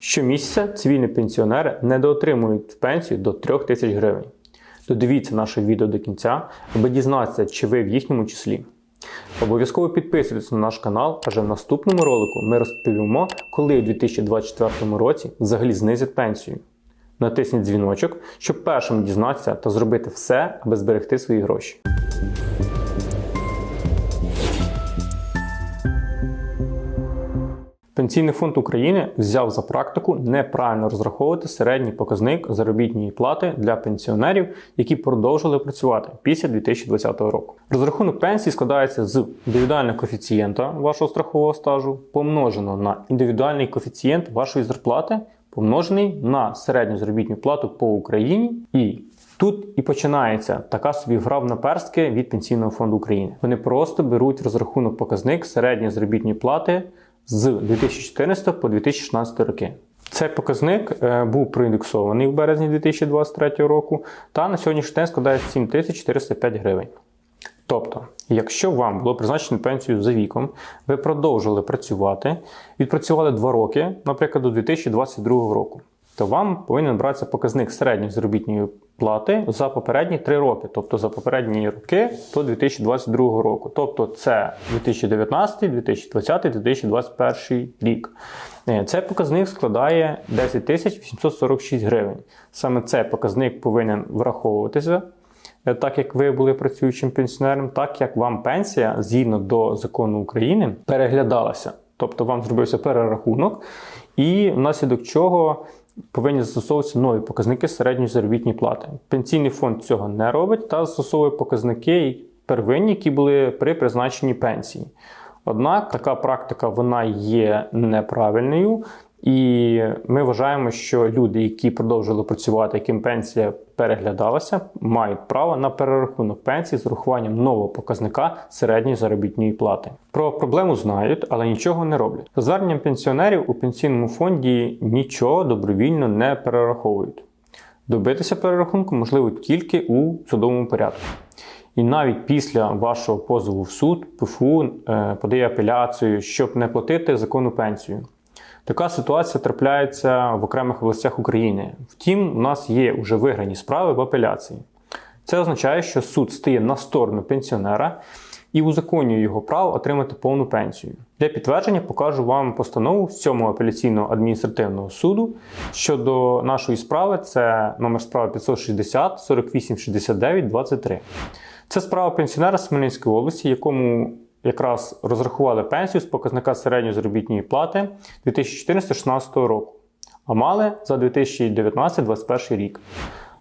Щомісяця цивільні пенсіонери недоотримують пенсію до 3 тисяч гривень. Додивіться наше відео до кінця, аби дізнатися, чи ви в їхньому числі. Обов'язково підписуйтесь на наш канал, адже в наступному ролику ми розповімо, коли у 2024 році взагалі знизять пенсію. Натисніть дзвіночок, щоб першим дізнатися та зробити все, аби зберегти свої гроші. Пенсійний фонд України взяв за практику неправильно розраховувати середній показник заробітної плати для пенсіонерів, які продовжили працювати після 2020 року. Розрахунок пенсії складається з індивідуального коефіцієнта вашого страхового стажу, помножено на індивідуальний коефіцієнт вашої зарплати, помножений на середню заробітну плату по Україні і Тут і починається така собі гра в наперстки від Пенсійного фонду України. Вони просто беруть розрахунок показник середньої заробітної плати з 2014 по 2016 роки. Цей показник е, був проіндексований в березні 2023 року та на сьогоднішній день складає 7405 гривень. Тобто, якщо вам було призначено пенсію за віком, ви продовжили працювати, відпрацювали 2 роки, наприклад, до 2022 року, то вам повинен братися показник середньої заробітної плати за попередні 3 роки, тобто за попередні роки до 2022 року. Тобто це 2019, 2020, 2021 рік. Е, Цей показник складає 10 846 гривень. Саме цей показник повинен враховуватися. е, Так як ви були працюючим пенсіонером, так як вам пенсія згідно до закону України переглядалася. Тобто вам зробився перерахунок, і внаслідок чого повинні застосовуватися нові показники середньої заробітної плати. Пенсійний фонд цього не робить та застосовує показники первинні, які були при призначенні пенсії. Однак така практика вона є неправильною, і ми вважаємо, що люди, які продовжили працювати, яким пенсія переглядалася, мають право на перерахунок пенсії з урахуванням нового показника середньої заробітної плати. Про проблему знають, але нічого не роблять. За зверненням пенсіонерів у пенсійному фонді нічого добровільно не перераховують. Добитися перерахунку можливо тільки у судовому порядку. І навіть після вашого позову в суд ПФУ е, подає апеляцію, щоб не платити законну пенсію. Така ситуація трапляється в окремих областях України. Втім, у нас є вже виграні справи в апеляції. Це означає, що суд стає на сторону пенсіонера і узаконює його право отримати повну пенсію. Для підтвердження покажу вам постанову 7-го апеляційного адміністративного суду щодо нашої справи. Це номер справи 560 48 69 23. Це справа пенсіонера з Хмельницької області, якому якраз розрахували пенсію з показника середньої заробітної плати 2014-2016 року, а мали за 2019-2021 рік.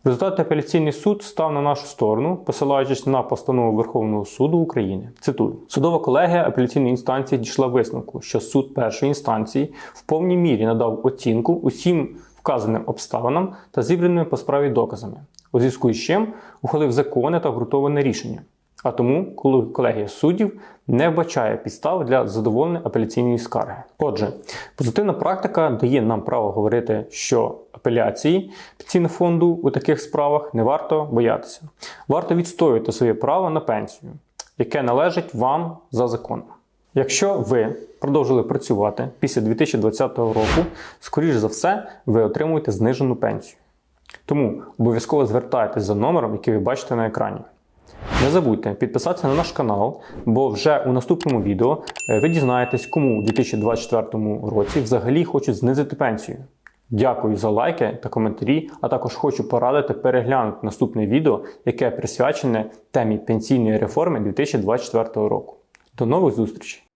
В результаті апеляційний суд став на нашу сторону, посилаючись на постанову Верховного суду України. Цитую: судова колегія апеляційної інстанції дійшла висновку, що суд першої інстанції в повній мірі надав оцінку усім вказаним обставинам та зібраними по справі доказами, у зв'язку з чим ухвалив законне та обґрунтоване рішення. А тому, колегія суддів не вбачає підстав для задоволення апеляційної скарги. Отже, позитивна практика дає нам право говорити, що апеляції пенсійного фонду у таких справах не варто боятися. Варто відстоювати своє право на пенсію, яке належить вам за законом. Якщо ви продовжили працювати після 2020 року, скоріш за все, ви отримуєте знижену пенсію. Тому обов'язково звертайтеся за номером, який ви бачите на екрані. Не забудьте підписатися на наш канал, бо вже у наступному відео е, ви дізнаєтесь, кому у 2024 році взагалі хочуть знизити пенсію. Дякую за лайки та коментарі, а також хочу порадити переглянути наступне відео, яке присвячене темі пенсійної реформи 2024 року. До нових зустрічей!